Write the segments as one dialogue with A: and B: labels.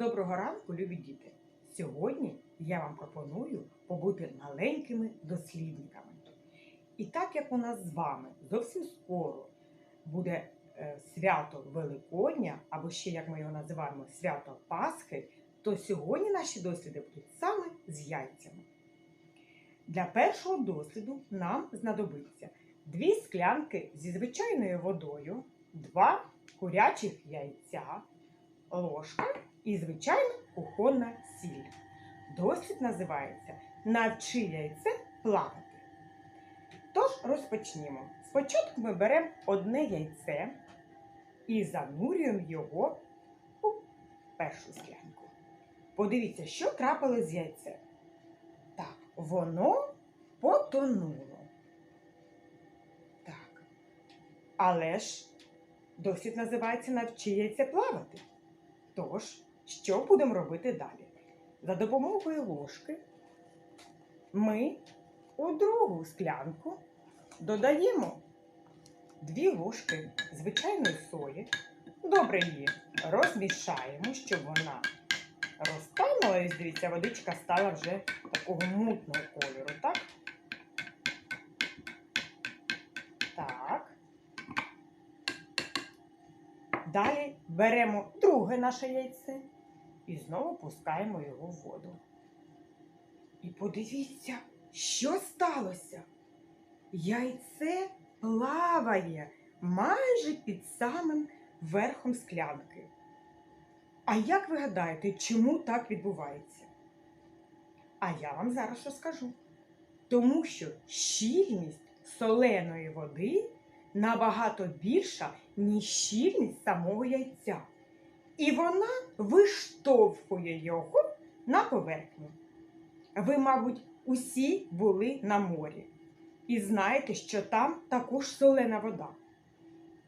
A: Доброго ранку, любі діти! Сьогодні я вам пропоную побути маленькими дослідниками. І так як у нас з вами зовсім скоро буде е, свято Великодня, або ще як ми його називаємо свято Пасхи, то сьогодні наші досліди будуть саме з яйцями. Для першого досліду нам знадобиться дві склянки зі звичайною водою, два курячих яйця, ложка і, звичайно, кухонна сіль. Дослід називається Навчи яйце плавати. Тож розпочнімо. Спочатку ми беремо одне яйце і занурюємо його у першу склянку. Подивіться, що трапилось з яйцем. Так, воно потонуло. Так. Але ж дослід називається Навчи яйце плавати. Тож, що будемо робити далі? За допомогою ложки ми у другу склянку додаємо дві ложки звичайної сої. Добре її розмішаємо, щоб вона розтанула. Дивіться, водичка стала вже такого мутного кольору, так? Так. Далі беремо друге наше яйце і знову пускаємо його в воду. І подивіться, що сталося. Яйце плаває майже під самим верхом склянки. А як ви гадаєте, чому так відбувається? А я вам зараз розкажу. Тому що щільність соленої води набагато більша, ніж щільність самого яйця. І вона виштовхує його на поверхню. Ви, мабуть, усі були на морі і знаєте, що там також солена вода.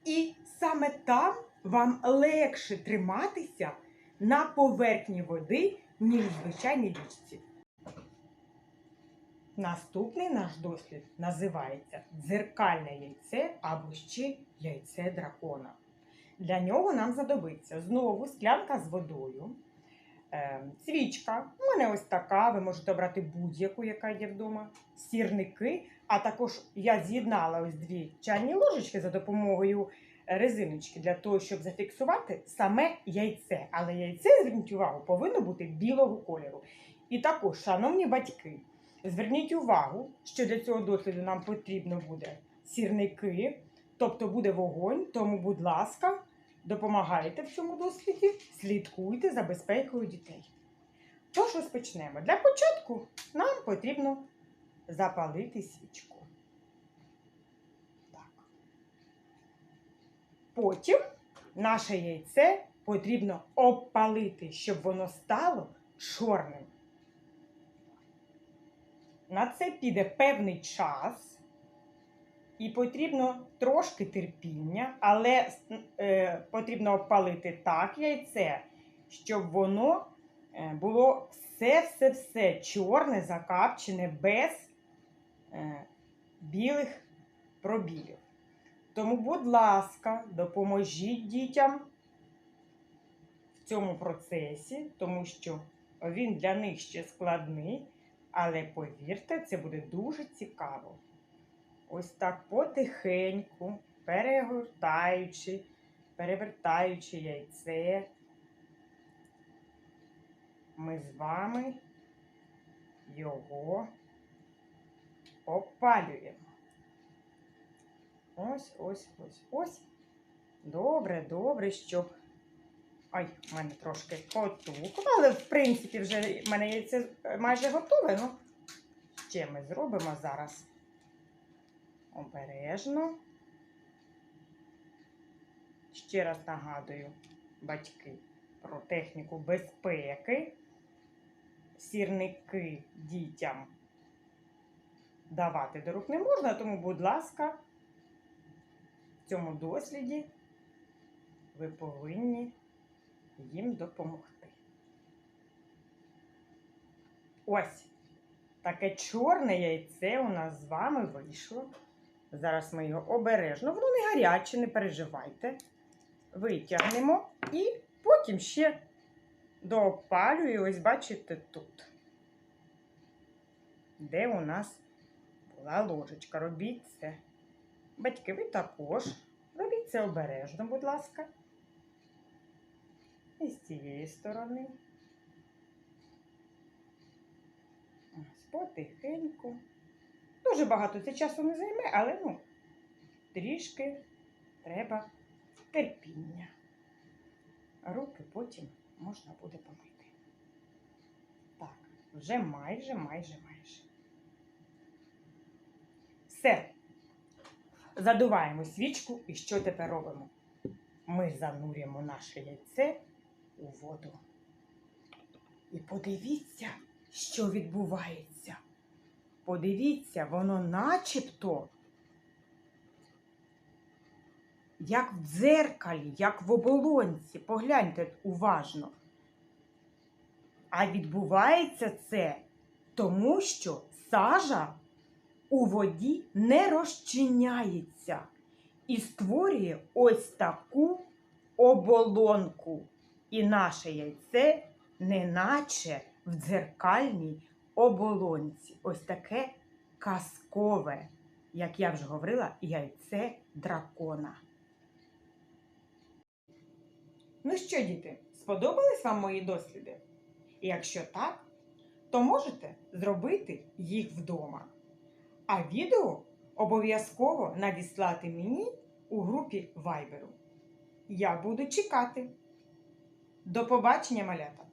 A: І саме там вам легше триматися на поверхні води, ніж в звичайній річці. Наступний наш дослід називається дзеркальне яйце або ще яйце дракона. Для нього нам знадобиться знову склянка з водою, е, свічка. У мене ось така, ви можете обрати будь-яку, яка є вдома, сірники. А також я з'єднала ось дві чайні ложечки за допомогою резиночки для того, щоб зафіксувати саме яйце. Але яйце, зверніть увагу, повинно бути білого кольору. І також, шановні батьки, зверніть увагу, що для цього досліду нам потрібно буде сірники, тобто буде вогонь, тому, будь ласка, допомагайте в цьому досліді, слідкуйте за безпекою дітей. Тож розпочнемо. Для початку нам потрібно запалити свічку. Так. Потім наше яйце потрібно обпалити, щоб воно стало чорним. На це піде певний час, і потрібно трошки терпіння, але е, потрібно обпалити так яйце, щоб воно е, було все-все-все чорне, закапчене, без е, білих пробілів. Тому, будь ласка, допоможіть дітям в цьому процесі, тому що він для них ще складний. Але повірте, це буде дуже цікаво. Ось так потихеньку, перегортаючи, перевертаючи яйце, ми з вами його опалюємо. Ось, ось, ось, ось. Добре, добре, щоб. Ой, в мене трошки потукло, але в принципі вже в мене яйце майже готове. Ну, ще ми зробимо зараз обережно. Ще раз нагадую, батьки, про техніку безпеки. Сірники дітям давати до рук не можна, тому, будь ласка, в цьому досліді ви повинні їм допомогти. Ось таке чорне яйце у нас з вами вийшло. Зараз ми його обережно, воно не гаряче, не переживайте. Витягнемо і потім ще доопалюю, ось бачите тут. Де у нас була ложечка. Робіть це. Батьки, ви також. Робіть це обережно, будь ласка. І з цієї сторони. Ось потихеньку. Дуже багато це часу не займе, але ну, трішки треба терпіння. Руки потім можна буде помити. Так, вже майже, майже, майже. Все. Задуваємо свічку і що тепер робимо? Ми занурюємо наше яйце у воду. І подивіться, що відбувається. Подивіться, воно начебто як в дзеркалі, як в оболонці. Погляньте уважно. А відбувається це тому, що сажа у воді не розчиняється і створює ось таку оболонку. І наше яйце неначе в дзеркальній оболонці. Ось таке казкове, як я вже говорила, яйце дракона. Ну що, діти, сподобались вам мої досліди? І якщо так, то можете зробити їх вдома. А відео обов'язково надіслати мені у групі Viber. Я буду чекати. До побачення, малята!